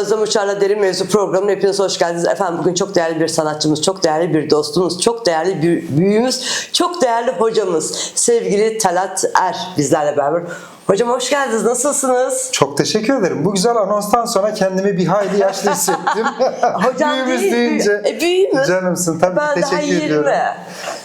Özlem Uçar'la Derin Mevzu programına hepiniz hoş geldiniz. Efendim bugün çok değerli bir sanatçımız, çok değerli bir dostumuz, çok değerli bir büyüğümüz, çok değerli hocamız. Sevgili Talat Er bizlerle beraber. Hocam hoş geldiniz. Nasılsınız? Çok teşekkür ederim. Bu güzel anonstan sonra kendimi bir hayli yaşlı hissettim. Hocam Büyüğümüz değil, deyince. büyü- e, büyüğümüz. Canımsın. Tabii Ben ki daha teşekkür 20. ediyorum.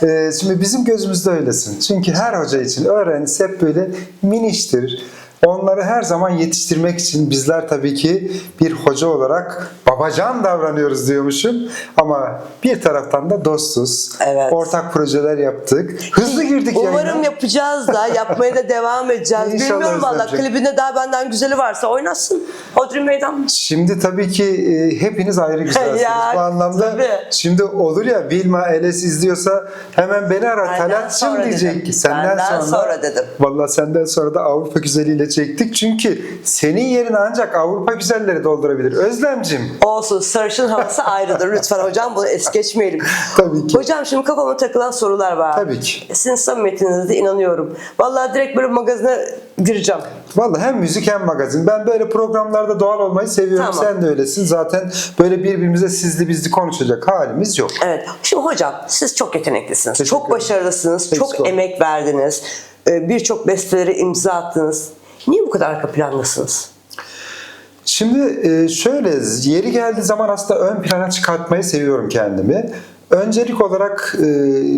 Ee, şimdi bizim gözümüzde öylesin. Çünkü her hoca için öğrencisi hep böyle miniştir. Onları her zaman yetiştirmek için bizler tabii ki bir hoca olarak babacan davranıyoruz diyormuşum. Ama bir taraftan da dostuz. Evet. Ortak projeler yaptık. Hızlı girdik Umarım yayına. yapacağız da, yapmaya da devam edeceğiz. İnşallah Bilmiyorum valla klibinde daha benden güzeli varsa oynasın. Hodri Meydan. Şimdi tabii ki e, hepiniz ayrı güzelsiniz Ya, bu anlamda. tabii. Şimdi olur ya Vilma Eles izliyorsa hemen beni ara sonra diyecek dedim. senden Benden sonra. sonra dedim. Valla senden sonra da Avrupa güzeliyle çektik. Çünkü senin yerini ancak Avrupa güzelleri doldurabilir. Özlemcim. Olsun sarışın havası ayrıdır. Lütfen hocam bunu es geçmeyelim. Tabii ki. Hocam şimdi kafama takılan sorular var. Tabii ki. Sizin samimiyetinize inanıyorum. Vallahi direkt böyle magazine gireceğim. Valla hem müzik hem magazin. Ben böyle programlarda doğal olmayı seviyorum. Tamam. Sen de öylesin. Zaten böyle birbirimize sizli bizli konuşacak halimiz yok. Evet. Şimdi hocam siz çok yeteneklisiniz. Teşekkür Çok başarılısınız. Eksik çok emek verdiniz. Ee, Birçok bestelere imza attınız. Niye bu kadar arka plandasınız? Şimdi e, şöyle yeri geldiği zaman aslında ön plana çıkartmayı seviyorum kendimi. Öncelik olarak e,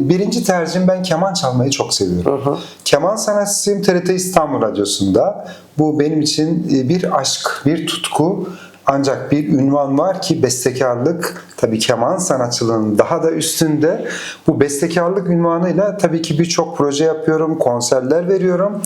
birinci tercihim ben keman çalmayı çok seviyorum. Keman sanatçısıyım TRT İstanbul Radyosu'nda. Bu benim için e, bir aşk, bir tutku. Ancak bir ünvan var ki bestekarlık tabii keman sanatçılığının daha da üstünde. Bu bestekarlık ünvanıyla tabii ki birçok proje yapıyorum, konserler veriyorum.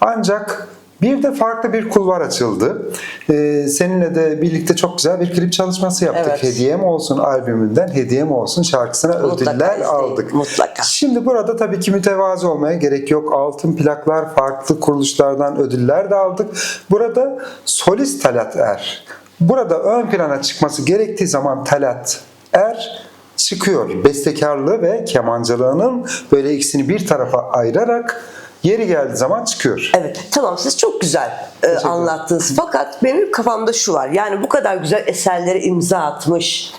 Ancak bir de farklı bir kulvar açıldı. Ee, seninle de birlikte çok güzel bir klip çalışması yaptık. Evet. Hediyem olsun albümünden Hediyem olsun şarkısına Mutlaka ödüller izleyin, aldık. mutlaka. Şimdi burada tabii ki mütevazı olmaya gerek yok. Altın plaklar, farklı kuruluşlardan ödüller de aldık. Burada solist Talat Er. Burada ön plana çıkması gerektiği zaman Talat Er çıkıyor. Bestekarlığı ve kemancılığının böyle ikisini bir tarafa ayırarak yeri geldiği zaman çıkıyor. Evet tamam siz çok güzel e, anlattınız. Fakat benim kafamda şu var. Yani bu kadar güzel eserlere imza atmış,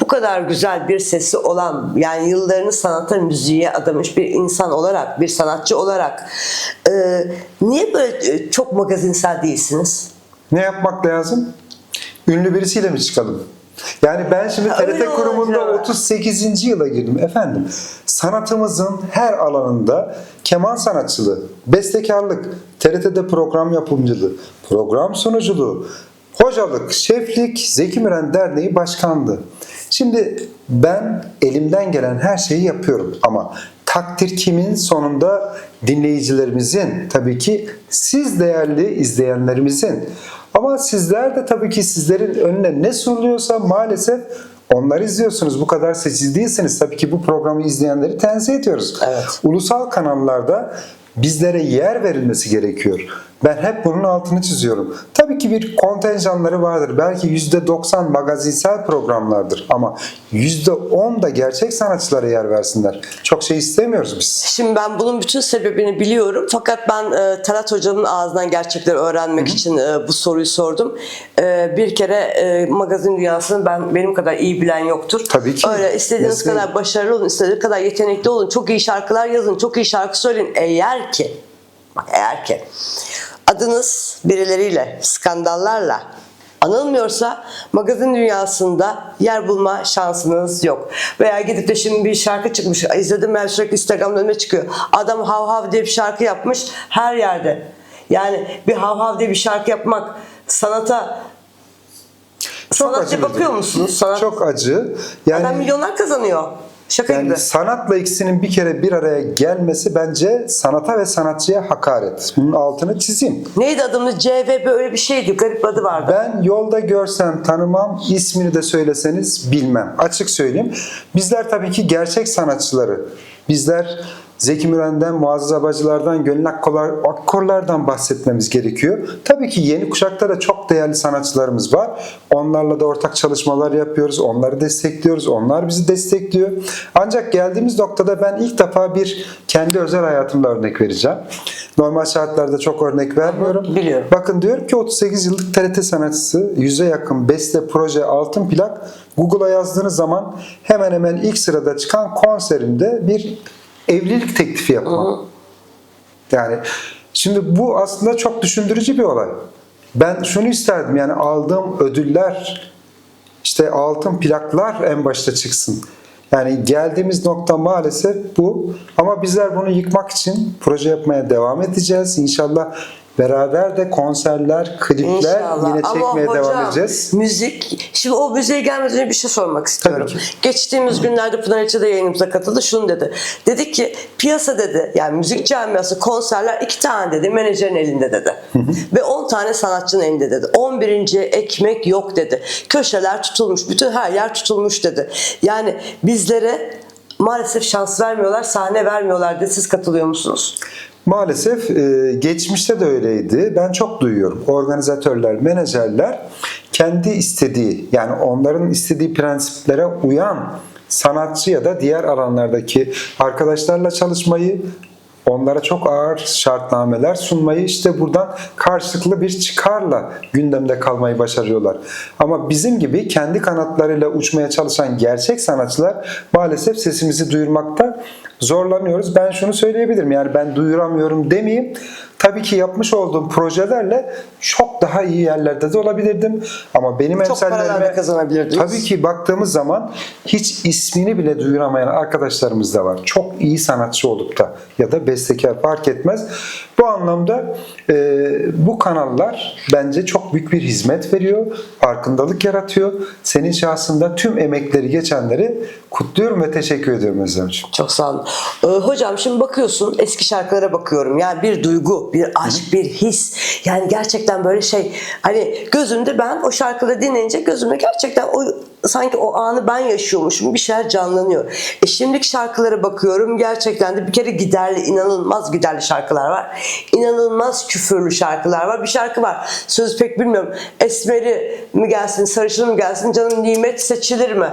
bu kadar güzel bir sesi olan, yani yıllarını sanata, müziğe adamış bir insan olarak, bir sanatçı olarak e, niye böyle e, çok magazinsel değilsiniz? Ne yapmak lazım? Ünlü birisiyle mi çıkalım? Yani ben şimdi TRT öyle kurumunda olacak. 38. yıla girdim efendim. Sanatımızın her alanında keman sanatçılığı, bestekarlık, TRT'de program yapımcılığı, program sunuculuğu, hocalık, şeflik, Zeki Müren Derneği başkanlığı. Şimdi ben elimden gelen her şeyi yapıyorum ama takdir kimin sonunda dinleyicilerimizin tabii ki siz değerli izleyenlerimizin ama sizler de tabii ki sizlerin önüne ne sunuluyorsa maalesef onları izliyorsunuz. Bu kadar seçici değilsiniz. Tabii ki bu programı izleyenleri tenzih ediyoruz. Evet. Ulusal kanallarda bizlere yer verilmesi gerekiyor. Ben hep bunun altını çiziyorum. Tabii ki bir kontenjanları vardır. Belki %90 magazinsel programlardır ama %10 da gerçek sanatçılara yer versinler. Çok şey istemiyoruz biz. Şimdi ben bunun bütün sebebini biliyorum. Fakat ben e, Talat Hocam'ın ağzından gerçekleri öğrenmek için e, bu soruyu sordum. E, bir kere e, magazin dünyasını ben benim kadar iyi bilen yoktur. Tabii ki. Öyle istediğiniz Mesleği. kadar başarılı olun, istediğiniz kadar yetenekli olun, çok iyi şarkılar yazın, çok iyi şarkı söyleyin. Eğer ki, bak eğer ki adınız birileriyle, skandallarla anılmıyorsa magazin dünyasında yer bulma şansınız yok. Veya gidip de şimdi bir şarkı çıkmış. izledim ben sürekli Instagram'da önüme çıkıyor. Adam hav hav diye bir şarkı yapmış her yerde. Yani bir hav hav diye bir şarkı yapmak sanata sanatçı acı bakıyor musunuz? Sanat, Çok acı. Adam Yani milyonlar kazanıyor. Şaka gibi. Yani sanatla ikisinin bir kere bir araya gelmesi bence sanata ve sanatçıya hakaret. Bunun altını çizeyim. Neydi adımız? CVB öyle bir şeydi. Garip adı vardı. Ben yolda görsem tanımam, ismini de söyleseniz bilmem. Açık söyleyeyim. Bizler tabii ki gerçek sanatçıları. Bizler Zeki Müren'den, Muazzez Abacılar'dan, Gönül Akkorlar, Akkorlar'dan bahsetmemiz gerekiyor. Tabii ki yeni kuşakta da çok değerli sanatçılarımız var. Onlarla da ortak çalışmalar yapıyoruz. Onları destekliyoruz. Onlar bizi destekliyor. Ancak geldiğimiz noktada ben ilk defa bir kendi özel hayatımda örnek vereceğim. Normal şartlarda çok örnek vermiyorum. biliyorum. Bakın diyorum ki 38 yıllık TRT sanatçısı, yüze yakın beste, proje, altın plak Google'a yazdığınız zaman hemen hemen ilk sırada çıkan konserinde bir evlilik teklifi yapma. Yani şimdi bu aslında çok düşündürücü bir olay. Ben şunu isterdim yani aldığım ödüller işte altın plaklar en başta çıksın. Yani geldiğimiz nokta maalesef bu. Ama bizler bunu yıkmak için proje yapmaya devam edeceğiz. İnşallah beraber de konserler, klipler İnşallah. yine Ama çekmeye hocam, devam edeceğiz. Müzik, şimdi o müziğe gelmeden önce bir şey sormak istiyorum. Tabii Geçtiğimiz günlerde Pınar İlçe de yayınımıza katıldı. Şunu dedi. Dedi ki piyasa dedi yani müzik camiası konserler iki tane dedi menajerin elinde dedi. Ve 10 tane sanatçının elinde dedi. 11. ekmek yok dedi. Köşeler tutulmuş. Bütün her yer tutulmuş dedi. Yani bizlere maalesef şans vermiyorlar, sahne vermiyorlar dedi. Siz katılıyor musunuz? Maalesef e, geçmişte de öyleydi. Ben çok duyuyorum. Organizatörler, menajerler kendi istediği yani onların istediği prensiplere uyan sanatçı ya da diğer alanlardaki arkadaşlarla çalışmayı onlara çok ağır şartnameler sunmayı işte buradan karşılıklı bir çıkarla gündemde kalmayı başarıyorlar. Ama bizim gibi kendi kanatlarıyla uçmaya çalışan gerçek sanatçılar maalesef sesimizi duyurmakta zorlanıyoruz. Ben şunu söyleyebilirim yani ben duyuramıyorum demeyeyim. Tabii ki yapmış olduğum projelerle çok daha iyi yerlerde de olabilirdim. Ama benim Çok emsallerime kazanabilirdiniz. tabii ki baktığımız zaman hiç ismini bile duyuramayan arkadaşlarımız da var. Çok iyi sanatçı olup da ya da bestekar fark etmez. Bu anlamda e, bu kanallar bence çok büyük bir hizmet veriyor, farkındalık yaratıyor. Senin şahsında tüm emekleri geçenleri kutluyorum ve teşekkür ediyorum Özlemciğim. Çok sağ olun. Ee, hocam şimdi bakıyorsun eski şarkılara bakıyorum. Yani bir duygu, bir aşk, bir his. Yani gerçekten böyle şey hani gözümde ben o şarkıları dinleyince gözümde gerçekten o sanki o anı ben yaşıyormuşum. Bir şeyler canlanıyor. E şimdiki şarkılara bakıyorum. Gerçekten de bir kere giderli, inanılmaz giderli şarkılar var. İnanılmaz küfürlü şarkılar var. Bir şarkı var. Sözü pek bilmiyorum. Esmeri mi gelsin, sarışını mı gelsin, canım nimet seçilir mi?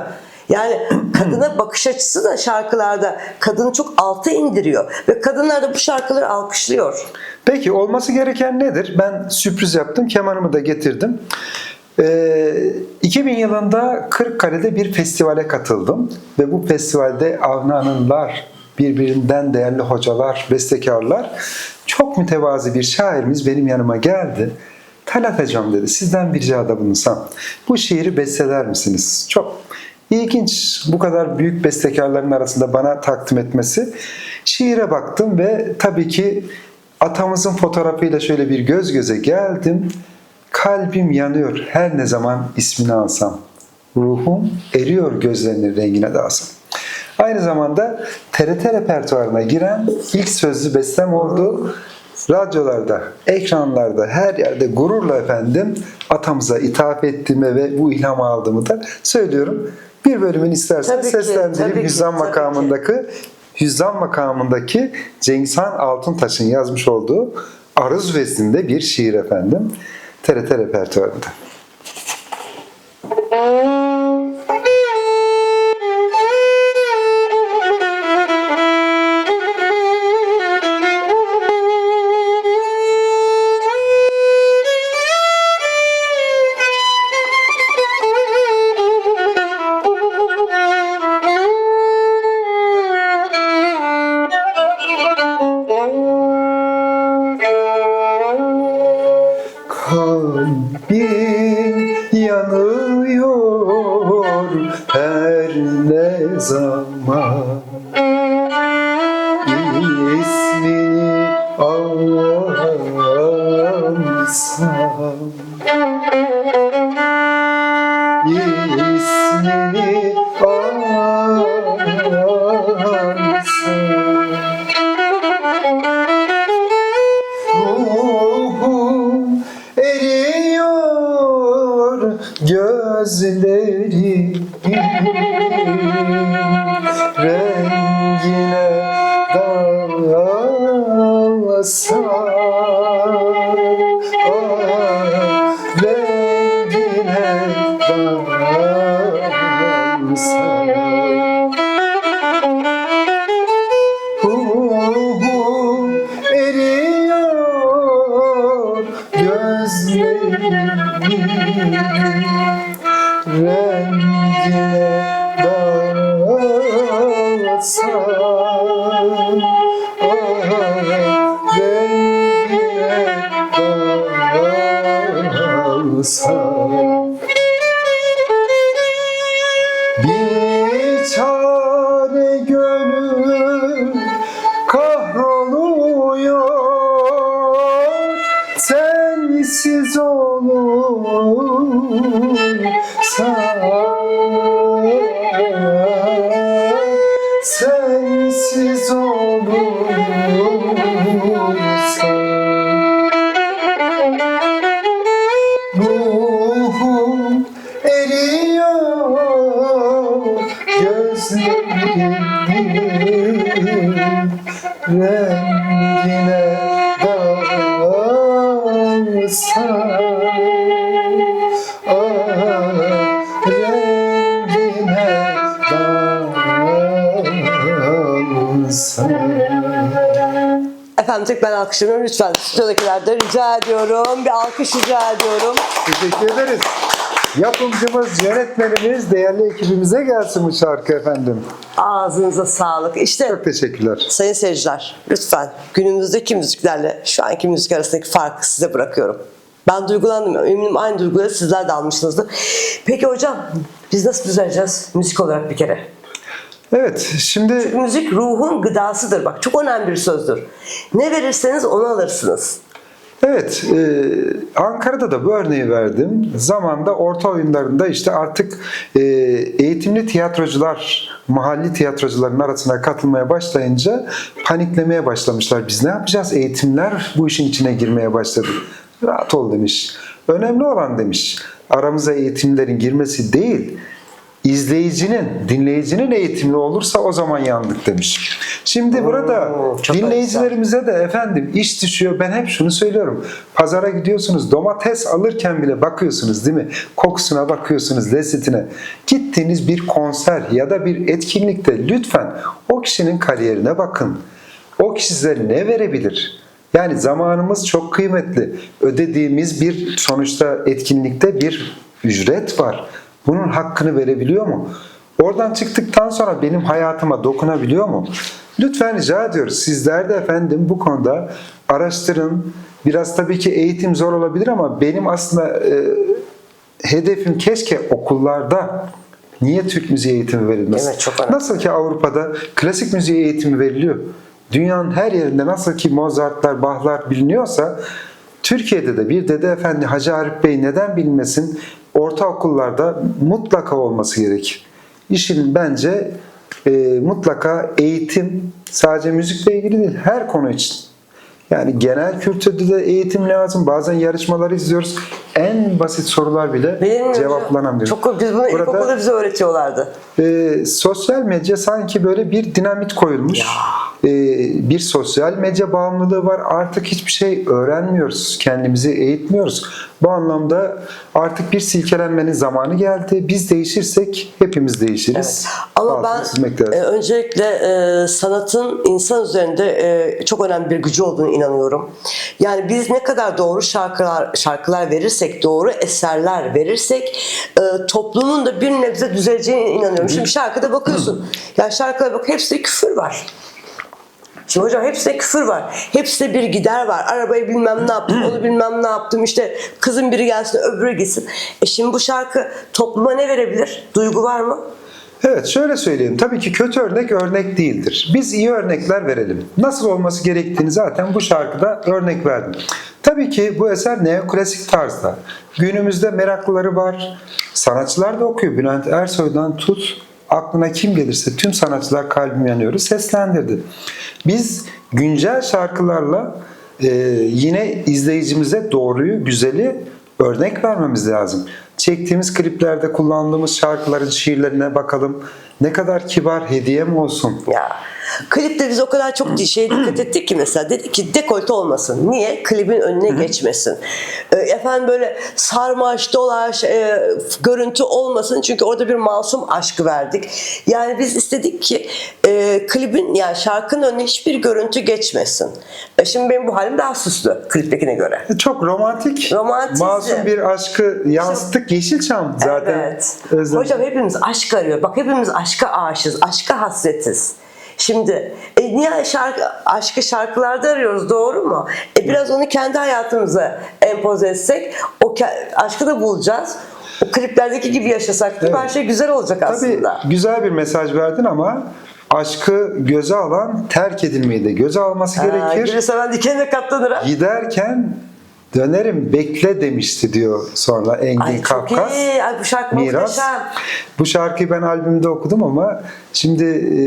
Yani kadına bakış açısı da şarkılarda kadını çok alta indiriyor. Ve kadınlar da bu şarkıları alkışlıyor. Peki olması gereken nedir? Ben sürpriz yaptım. Kemanımı da getirdim. Ee, 2000 yılında Kırıkkale'de bir festivale katıldım. Ve bu festivalde Avni Hanımlar, birbirinden değerli hocalar, bestekarlar, çok mütevazi bir şairimiz benim yanıma geldi. Talat Hocam dedi, sizden bir ricada bulunsam. Bu şiiri besteler misiniz? Çok İlginç bu kadar büyük bestekarların arasında bana takdim etmesi. Şiire baktım ve tabii ki atamızın fotoğrafıyla şöyle bir göz göze geldim. Kalbim yanıyor her ne zaman ismini alsam. Ruhum eriyor gözlerinin rengine dalsam. Aynı zamanda TRT repertuarına giren ilk sözlü bestem oldu. Radyolarda, ekranlarda, her yerde gururla efendim atamıza ithaf ettiğimi ve bu ilhamı aldığımı da söylüyorum. Bir bölümünü istersen Tabii seslendireyim. ki, Hüzzam ki. makamındaki Hüzzam makamındaki Cengizhan Altuntaş'ın yazmış olduğu Arız Vezninde bir şiir efendim. TRT repertuarında. Kalbim yanıyor her ne zaman Ruhum eriyor. Gözlerim Alkışlamıyorum. Lütfen stüdyodakilerden rica ediyorum. Bir alkış rica ediyorum. Teşekkür ederiz. Yapımcımız, yönetmenimiz, değerli ekibimize gelsin bu şarkı efendim. Ağzınıza sağlık. İşte Çok teşekkürler. sayın seyirciler lütfen günümüzdeki müziklerle şu anki müzik arasındaki farkı size bırakıyorum. Ben duygulandım. Eminim aynı duyguları sizler de almışsınızdır. Peki hocam biz nasıl düzeleceğiz müzik olarak bir kere? Evet, şimdi Müzik ruhun gıdasıdır. Bak çok önemli bir sözdür. Ne verirseniz onu alırsınız. evet e, Ankara'da da bu örneği verdim. Zamanda orta oyunlarında işte artık e, eğitimli tiyatrocular mahalli tiyatrocuların arasına katılmaya başlayınca paniklemeye başlamışlar. Biz ne yapacağız? Eğitimler bu işin içine girmeye başladı. Rahat ol demiş. Önemli olan demiş. Aramıza eğitimlerin girmesi değil, izleyicinin, dinleyicinin eğitimli olursa o zaman yandık demiş. Şimdi burada çok dinleyicilerimize de efendim iş düşüyor. Ben hep şunu söylüyorum. Pazara gidiyorsunuz, domates alırken bile bakıyorsunuz değil mi? Kokusuna bakıyorsunuz, lezzetine. Gittiğiniz bir konser ya da bir etkinlikte lütfen o kişinin kariyerine bakın. O kişi size ne verebilir? Yani zamanımız çok kıymetli. Ödediğimiz bir sonuçta etkinlikte bir ücret var. Bunun hakkını verebiliyor mu? Oradan çıktıktan sonra benim hayatıma dokunabiliyor mu? Lütfen rica ediyoruz. Sizler de efendim bu konuda araştırın. Biraz tabii ki eğitim zor olabilir ama benim aslında e, hedefim keşke okullarda niye Türk müziği eğitimi verilmez? Evet, çok önemli. Nasıl ki Avrupa'da klasik müziği eğitimi veriliyor. Dünyanın her yerinde nasıl ki Mozart'lar, Bach'lar biliniyorsa Türkiye'de de bir Dede Efendi Hacı Arif Bey neden bilmesin ortaokullarda mutlaka olması gerek. İşin bence e, mutlaka eğitim sadece müzikle ilgili değil her konu için. Yani genel kültürde de eğitim lazım. Bazen yarışmaları izliyoruz. En basit sorular bile Benim cevaplanamıyor. Çok biz bunu Burada- ilkokulda bize öğretiyorlardı. e, sosyal medya sanki böyle bir dinamit koyulmuş. E, bir sosyal medya bağımlılığı var. Artık hiçbir şey öğrenmiyoruz. Kendimizi eğitmiyoruz. Bu anlamda artık bir silkelenmenin zamanı geldi. Biz değişirsek hepimiz değişiriz. Ama Altını ben e, öncelikle e, sanatın insan üzerinde e, çok önemli bir gücü olduğunu inanıyorum. Yani biz ne kadar doğru şarkılar şarkılar verirsek, doğru eserler verirsek e, toplumun da bir nebze düzeleceğine inanıyorum. Şimdi şarkıda bakıyorsun. Ya şarkılara bak hepsinde küfür var. Şimdi hocam hepsinde küfür var. Hepsinde bir gider var. Arabayı bilmem ne yaptım, onu bilmem ne yaptım. İşte kızın biri gelsin, öbürü gitsin. E şimdi bu şarkı topluma ne verebilir? Duygu var mı? Evet şöyle söyleyeyim. Tabii ki kötü örnek örnek değildir. Biz iyi örnekler verelim. Nasıl olması gerektiğini zaten bu şarkıda örnek verdim. Tabii ki bu eser neoklasik tarzda. Günümüzde meraklıları var. Sanatçılar da okuyor. Bülent Ersoy'dan tut aklına kim gelirse tüm sanatçılar kalbim yanıyor'u seslendirdi. Biz güncel şarkılarla e, yine izleyicimize doğruyu, güzeli örnek vermemiz lazım. Çektiğimiz kliplerde kullandığımız şarkıların şiirlerine bakalım. Ne kadar kibar hediye mi olsun? Ya klipte biz o kadar çok şeye dikkat ettik ki mesela dedik ki dekolte olmasın. Niye? Klibin önüne geçmesin. E, efendim böyle sarmaş dolaş e, görüntü olmasın çünkü orada bir masum aşkı verdik. Yani biz istedik ki e, klibin yani şarkının önüne hiçbir görüntü geçmesin. E, şimdi benim bu halim daha süslü kliptekine göre. Çok romantik, Romantizm. masum bir aşkı yansıttık. Yeşilçam zaten. Evet. Özlem. Hocam hepimiz aşk arıyor. Bak hepimiz aşka aşığız, aşka hasretiz. Şimdi e, niye şarkı, aşkı şarkılarda arıyoruz doğru mu? E, biraz onu kendi hayatımıza empoze etsek o aşkı da bulacağız. O kliplerdeki gibi yaşasak değil? Evet. her şey güzel olacak Tabii aslında. güzel bir mesaj verdin ama aşkı göze alan terk edilmeyi de göze alması Ha, gerekir. Gülü seven dikenine katlanır ha. Giderken dönerim bekle demişti diyor sonra Engin Ay çok Kafkas. iyi. Ay bu şarkı Miras. muhteşem. Bu şarkıyı ben albümde okudum ama şimdi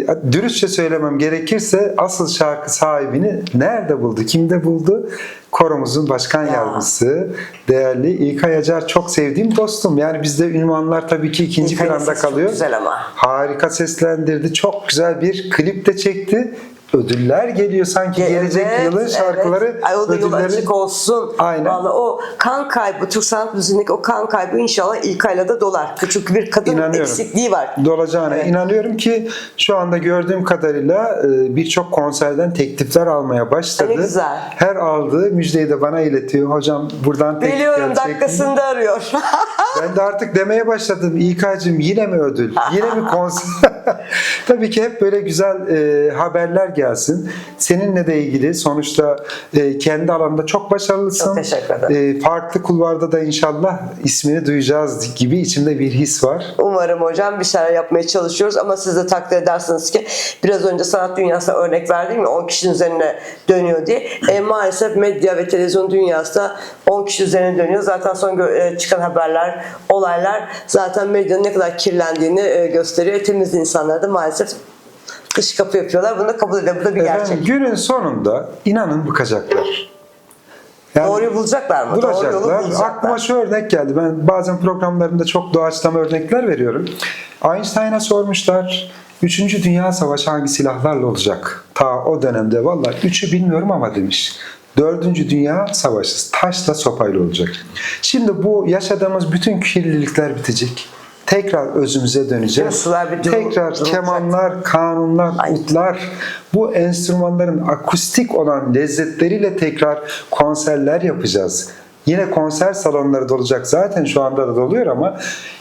e, dürüstçe söylemem gerekirse asıl şarkı sahibini nerede buldu, kimde buldu? Koromuzun başkan Ya. yardımcısı, değerli İlkay Acar çok sevdiğim dostum. Yani bizde ünvanlar tabii ki ikinci İlkay'ın planda sesi çok kalıyor. güzel ama. Harika seslendirdi. Çok güzel bir klip de çekti. Ödüller geliyor sanki Evet, gelecek yılın şarkıları. evet. Ay o da yol ödülleri- açık olsun. Aynen. Vallahi o kan kaybı, Türk sanat müziğindeki o kan kaybı inşallah ilk ayla da dolar. Çünkü bir kadın İnanıyorum. eksikliği var. dolacağına Evet. inanıyorum ki şu anda gördüğüm kadarıyla e, birçok konserden teklifler almaya başladı. Ne güzel. Her aldığı müjdeyi de bana iletiyor. Hocam buradan teklif Biliyorum gelecek dakikasında arıyor. Ben de artık demeye başladım. İK'cığım yine mi ödül? Yine mi konser? Tabii ki hep böyle güzel e, haberler gelsin. Seninle de ilgili sonuçta e, kendi alanda çok başarılısın. Çok teşekkür ederim. E, farklı kulvarda da inşallah ismini duyacağız gibi içimde bir his var. Umarım hocam bir şeyler yapmaya çalışıyoruz ama siz de takdir edersiniz ki biraz önce sanat dünyasına örnek verdim ya 10 kişinin üzerine dönüyor diye. E, maalesef medya ve televizyon dünyası da 10 kişi üzerine dönüyor. Zaten son e, çıkan haberler, olaylar zaten medyanın ne kadar kirlendiğini e, gösteriyor. Temiz insanlar da maalesef dış kapı yapıyorlar. Bunu da kabul edelim. Bu da bir gerçek. Efendim, günün sonunda inanın bıkacaklar. Yani Doğruyu bulacaklar mı? Doğru yolu bulacaklar. bulacaklar. Aklıma şu örnek geldi. Ben bazen programlarımda çok doğaçlama örnekler veriyorum. Einstein'a sormuşlar. Üçüncü Dünya Savaşı hangi silahlarla olacak? Ta o dönemde vallahi üçü bilmiyorum ama demiş. Dördüncü Dünya Savaşı taşla sopayla olacak. Şimdi bu yaşadığımız bütün kirlilikler bitecek. Tekrar özümüze döneceğiz. Bir Tekrar durulacak. kemanlar, kanunlar, Ay. utlar bu enstrümanların akustik olan lezzetleriyle tekrar konserler yapacağız. Yine konser salonları dolacak. Zaten şu anda da doluyor ama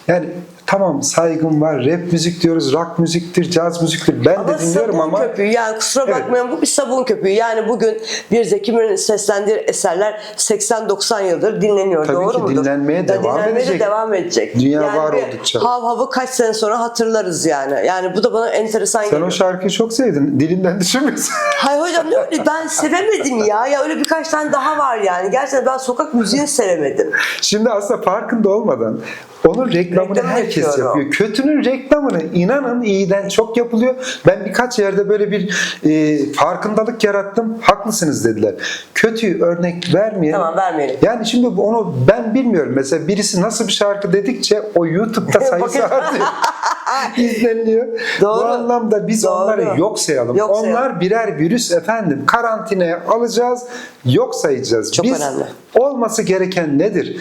yani tamam saygım var. Rap müzik diyoruz, rock müziktir, caz müziktir. Ben Ama de dinliyorum sabun ama köpüğü yani kusura Evet. bakmayın bu bir sabun köpüğü. Yani bugün bir Zeki Müren'in seslendiği eserler 80-90 yıldır dinleniyor. Tabii doğru ki mudur? dinlenmeye Ya devam dinlenmeye de edecek. devam edecek. Dünya yani var oldukça. Hav havı kaç sene sonra hatırlarız yani. Yani bu da bana enteresan sen geliyor. o şarkıyı çok sevdin. Dilinden düşürmüyorsun. Hayır hocam ne öyle ben sevemedim ya. Ya öyle birkaç tane daha var yani. Gerçekten ben sokak müziğini sevemedim. Şimdi aslında farkında olmadan onun reklamını Reklamını herkes yapıyorum. yapıyor. Kötünün reklamını inanın iyiden çok yapılıyor. Ben birkaç yerde böyle bir e, farkındalık yarattım. Haklısınız dediler. Kötüyü örnek vermeyelim. Tamam, vermeyelim. Yani şimdi onu ben bilmiyorum. Mesela birisi nasıl bir şarkı dedikçe o YouTube'da sayısı artıyor. izleniliyor. Doğru. Bu anlamda biz Doğru. onları yok sayalım. Yok sayalım. Onlar birer virüs efendim. Karantinaya alacağız, yok sayacağız. Çok biz önemli. olması gereken nedir?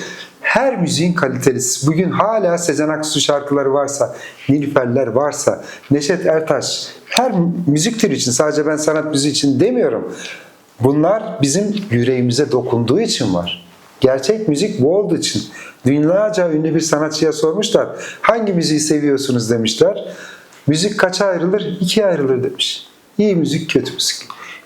Her müziğin kalitesi. Bugün hala Sezen Aksu şarkıları varsa, Nilüferler varsa, Neşet Ertaş, her müzik türü için sadece ben sanat müziği için demiyorum. Bunlar bizim yüreğimize dokunduğu için var. Gerçek müzik bu olduğu için. Dünyaca ünlü bir sanatçıya sormuşlar. Hangi müziği seviyorsunuz demişler. Müzik kaça ayrılır? İkiye ayrılır demiş. İyi müzik, kötü müzik.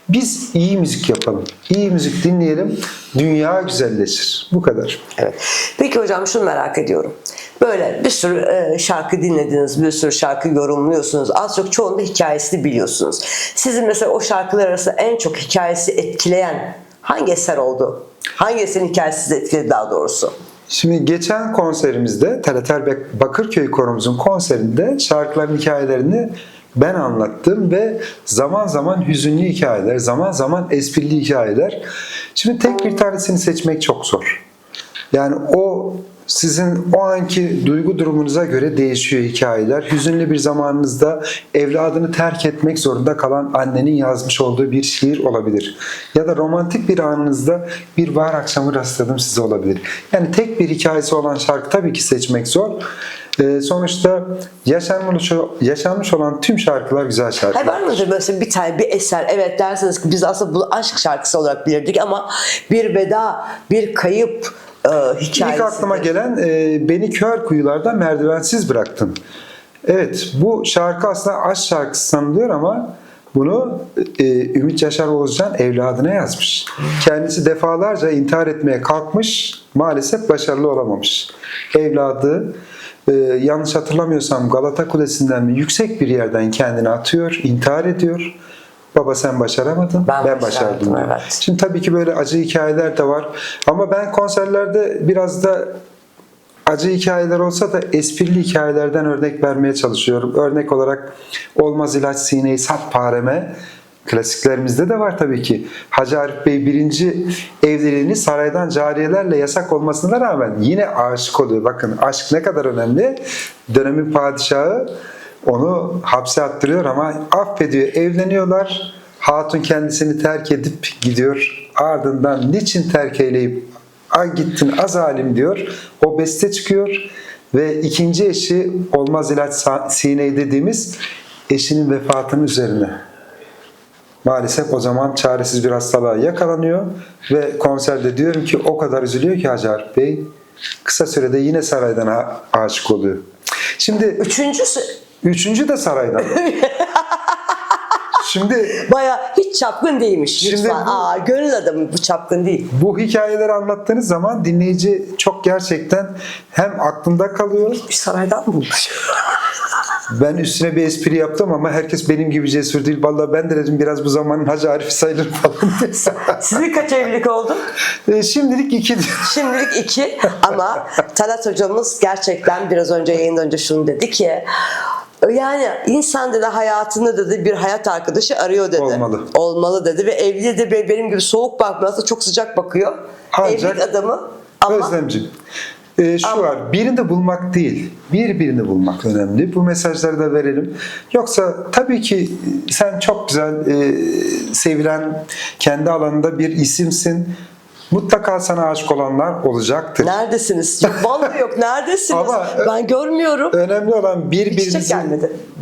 Biz iyi müzik yapalım. İyi müzik dinleyelim. Dünya güzelleşir. Bu kadar. Evet. Peki hocam şunu merak ediyorum. Böyle bir sürü e, şarkı dinlediniz, bir sürü şarkı yorumluyorsunuz. Az çok çoğunda hikayesini biliyorsunuz. Sizin mesela o şarkılar arasında en çok hikayesi etkileyen hangi eser oldu? Hangi eserin hikayesi sizi etkiledi daha doğrusu? Şimdi geçen konserimizde TRT Bakırköy Korumuzun konserinde şarkıların hikayelerini ben anlattım ve zaman zaman hüzünlü hikayeler, zaman zaman esprili hikayeler. Şimdi tek bir tanesini seçmek çok zor. Yani o sizin o anki duygu durumunuza göre değişiyor hikayeler. Hüzünlü bir zamanınızda evladını terk etmek zorunda kalan annenin yazmış olduğu bir şiir olabilir. Ya da romantik bir anınızda bir bahar akşamı rastladım size olabilir. Yani tek bir hikayesi olan şarkı tabii ki seçmek zor. Ee, sonuçta yaşanmış, yaşanmış olan tüm şarkılar güzel şarkılar. Hayır var mıdır mesela bir tane bir eser evet derseniz ki biz aslında bunu aşk şarkısı olarak bilirdik ama bir veda, bir kayıp e, hikayesi. İlk aklıma gelen e, Beni Kör Kuyularda Merdivensiz Bıraktın. Evet bu şarkı aslında aşk şarkısı sanılıyor ama Bunu e, Ümit Yaşar Oğuzcan evladına yazmış. Kendisi defalarca intihar etmeye kalkmış, maalesef başarılı olamamış. Evladı e, yanlış hatırlamıyorsam Galata Kulesi'nden mi yüksek bir yerden kendini atıyor, intihar ediyor. Baba sen başaramadın, Ben ben, başardım, evet. Şimdi tabii ki böyle acı hikayeler de var. Ama ben konserlerde biraz da acı hikayeler olsa da esprili hikayelerden örnek vermeye çalışıyorum. Örnek olarak Olmaz ilaç sineyi sat pareme klasiklerimizde de var tabii ki. Hacı Arif Bey birinci evliliğini saraydan cariyelerle yasak olmasına rağmen yine aşık oluyor. Bakın aşk ne kadar önemli. Dönemin padişahı onu hapse attırıyor ama affediyor. Evleniyorlar. Hatun kendisini terk edip gidiyor. Ardından niçin terk eyleyip Ay gittin az alim diyor. O beste çıkıyor ve ikinci eşi olmaz ilaç sineği dediğimiz eşinin vefatının üzerine. Maalesef o zaman çaresiz bir hastalığa yakalanıyor ve konserde diyorum ki o kadar üzülüyor ki Hacı Arif Bey kısa sürede yine saraydan aşık oluyor. Şimdi Üçüncüsü üçüncü de saraydan. Şimdi baya hiç çapkın değilmiş. Şimdi Lütfen. bu- Aa, gönül adamı bu çapkın değil. bu hikayeleri anlattığınız zaman dinleyici çok gerçekten hem aklında kalıyor Bir saraydan bulmuş. Ben üstüne bir espri yaptım ama herkes benim gibi cesur değil. Vallahi ben de dedim biraz bu zamanın Hacı Arif sayılır falan. Sizin kaç evlilik oldu? E, Şimdilik iki Şimdilik iki ama Talat hocamız gerçekten biraz önce yayından önce şunu dedi ki yani insan dedi hayatında dedi bir hayat arkadaşı arıyor dedi. Olmalı. Olmalı dedi ve evli de be- benim gibi soğuk bakmazsa çok sıcak bakıyor. Ancak- Evlilik adamı ama Özlemciğim. E, şu var, birini bulmak değil, birbirini bulmak önemli. Bu mesajları da verelim. Yoksa tabii ki sen çok güzel, e, sevilen, kendi alanında bir isimsin. Mutlaka sana aşık olanlar olacaktır. neredesiniz? Yok, vallahi yok neredesiniz? Ama- ben görmüyorum. Önemli olan birbirinizi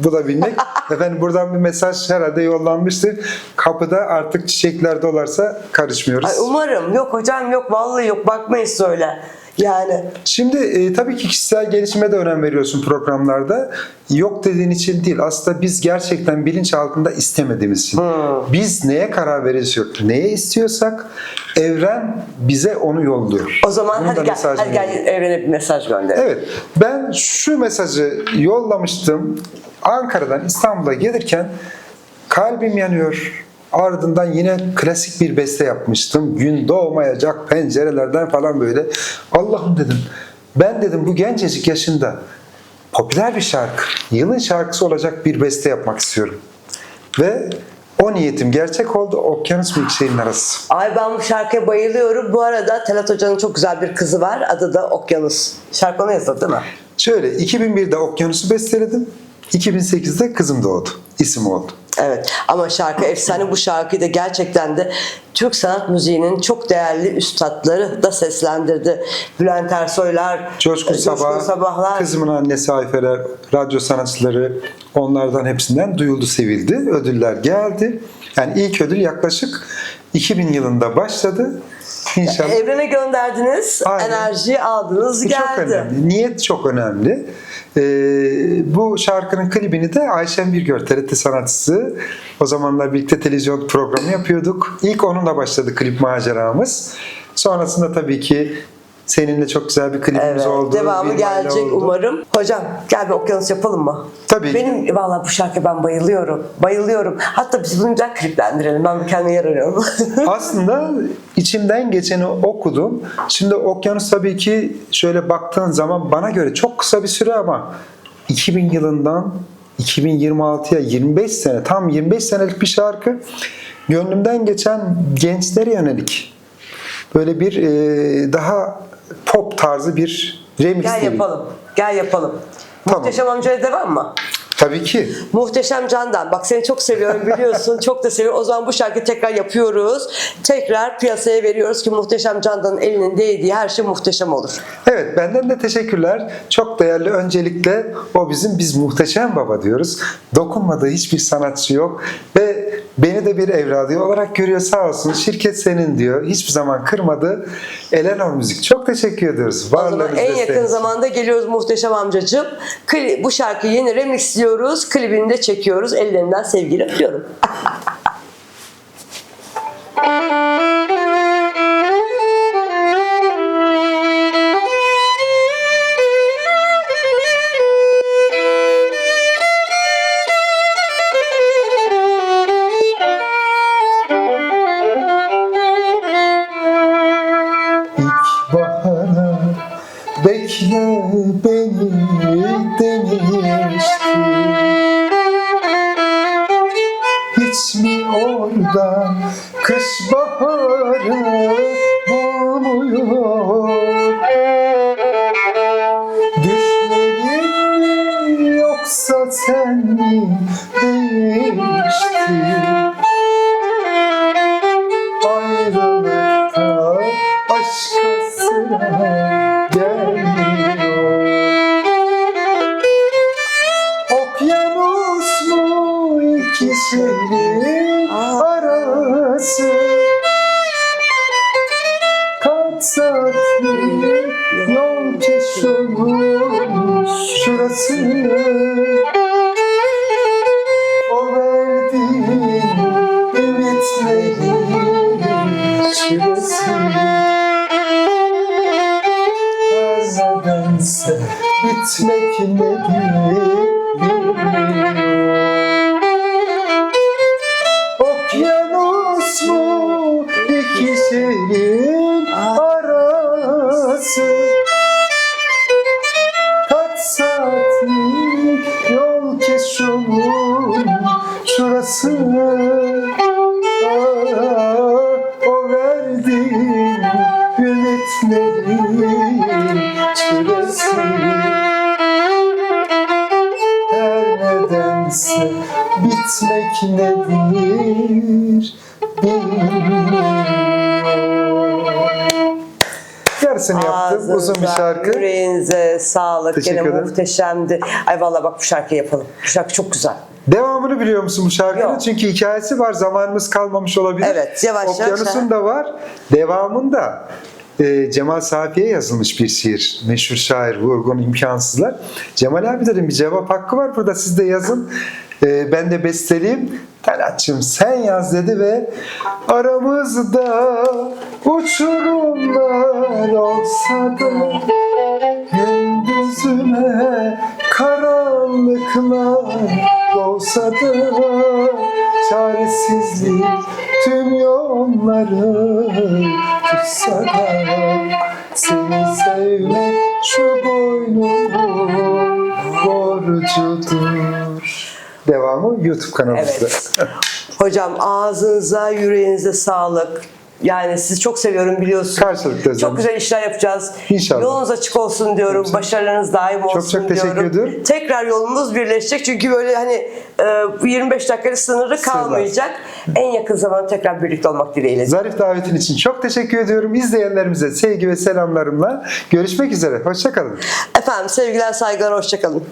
bulabilmek. Efendim buradan bir mesaj herhalde yollanmıştır. Kapıda artık çiçekler dolarsa karışmıyoruz. Ay, umarım. Yok hocam yok vallahi yok bakmayın söyle. Yani Şimdi e, tabii ki kişisel gelişime de önem veriyorsun programlarda. Yok dediğin için değil. Aslında biz gerçekten bilinç altında istemediğimiz için. Biz neye karar veriyorsak, neye istiyorsak evren bize onu yolluyor. o zaman Bunun hadi gel, hadi gel evrene bir mesaj gönder. Evet, ben şu mesajı yollamıştım. Ankara'dan İstanbul'a gelirken kalbim yanıyor. Ardından yine klasik bir beste yapmıştım. Gün doğmayacak pencerelerden falan böyle. Allah'ım dedim. Ben dedim bu gencecik yaşında popüler bir şarkı, yılın şarkısı olacak bir beste yapmak istiyorum. Ve o niyetim gerçek oldu. Okyanus Milkshake'in arası. Ay ben bu şarkıya bayılıyorum. Bu arada Talat Hoca'nın çok güzel bir kızı var. Adı da Okyanus. Şarkı ona yazıldı değil mi? Şöyle 2001'de Okyanus'u besteledim. 2008'de kızım doğdu. İsim oldu. Evet ama şarkı efsane bu şarkıyı da gerçekten de Türk sanat müziğinin çok değerli üstadları da seslendirdi. Bülent Ersoylar, Coşkun e, Sabah, Sabahlar. kızımın annesi Ayfer'e, radyo sanatçıları onlardan hepsinden duyuldu, sevildi. Ödüller geldi. Yani ilk ödül yaklaşık 2000 yılında başladı. İnşallah. Evrene gönderdiniz, Aynen. enerji aldınız, Bu çok geldi. önemli. Niyet çok önemli. Ee, bu şarkının klibini de Ayşen Birgör, TRT sanatçısı. O zamanlar birlikte televizyon programı yapıyorduk. İlk onunla başladı klip maceramız. Sonrasında tabii ki seninle çok güzel bir klibimiz Evet, oldu. devamı gelecek oldu. umarım. Hocam gel bir okyanus yapalım mı? Tabii ki. Benim valla bu şarkıya ben bayılıyorum. Bayılıyorum. Hatta biz bunu güzel kliplendirelim. Ben kendime yer arıyorum. Aslında içimden geçeni okudum. Şimdi okyanus tabii ki şöyle baktığın zaman bana göre çok kısa bir süre ama 2000 yılından 2026'ya 25 sene tam 25 senelik bir şarkı. Gönlümden geçen gençlere yönelik böyle bir e, daha pop tarzı bir remix gel yapalım. Gel yapalım. Tamam. Muhteşem amcaya devam mı? Tabii ki. Muhteşem Candan. Bak seni çok seviyorum biliyorsun. çok da seviyorum. O zaman bu şarkıyı tekrar yapıyoruz. Tekrar piyasaya veriyoruz ki Muhteşem Candan'ın elinin değdiği her şey muhteşem olur. Evet benden de teşekkürler. Çok değerli öncelikle o bizim biz muhteşem baba diyoruz. Dokunmadığı hiçbir sanatçı yok ve Beni de bir evladı olarak görüyor sağ olsun. Şirket senin diyor. Hiçbir zaman kırmadı. Eleanor Müzik. Çok teşekkür ediyoruz. Varlığınız, en yakın için. zamanda geliyoruz muhteşem amcacığım. Bu şarkıyı yeni remixliyoruz. Klibini de çekiyoruz. Ellerinden sevgiyle öpüyorum. nedense bitmek nedir bilmiyorum Yarısını yaptım. Uzun bir şarkı. Yüreğinize sağlık. Teşekkür Gene ederim. muhteşemdi. Ay vallahi bak bu şarkıyı yapalım. Bu şarkı çok güzel. Devamını biliyor musun bu şarkının? Yok. Çünkü hikayesi var. Zamanımız kalmamış olabilir. Evet, yavaş yavaş, Okyanus'un da var. Devamında e, Cemal Safi'ye yazılmış bir şiir. Meşhur şair Vurgun İmkansızlar. Cemal abi dedim bir cevap hakkı var burada siz de yazın. E, ben de besteleyeyim. Talatçım sen yaz dedi ve aramızda uçurumlar olsa da Gündüzüme karanlıklar doğsa da Çaresizlik tüm yolları tutsa da Seni sevmek şu boynumun borcudur. Devamı YouTube kanalımızda. Evet. Hocam ağzınıza, yüreğinize sağlık. Yani sizi çok seviyorum biliyorsunuz. Karşılıklı. Çok güzel işler yapacağız. İnşallah. Yolunuz açık olsun diyorum. Başarılarınız daim olsun Çok çok teşekkür diyorum. ediyorum. Tekrar yolumuz birleşecek. Çünkü böyle hani e, bu 25 dakikalık sınırı kalmayacak. En yakın zamanda tekrar birlikte olmak dileğiyle. Zarif davetin için çok teşekkür ediyorum. İzleyenlerimize sevgi ve selamlarımla görüşmek üzere. Hoşçakalın. Efendim sevgiler, saygılar, hoşçakalın.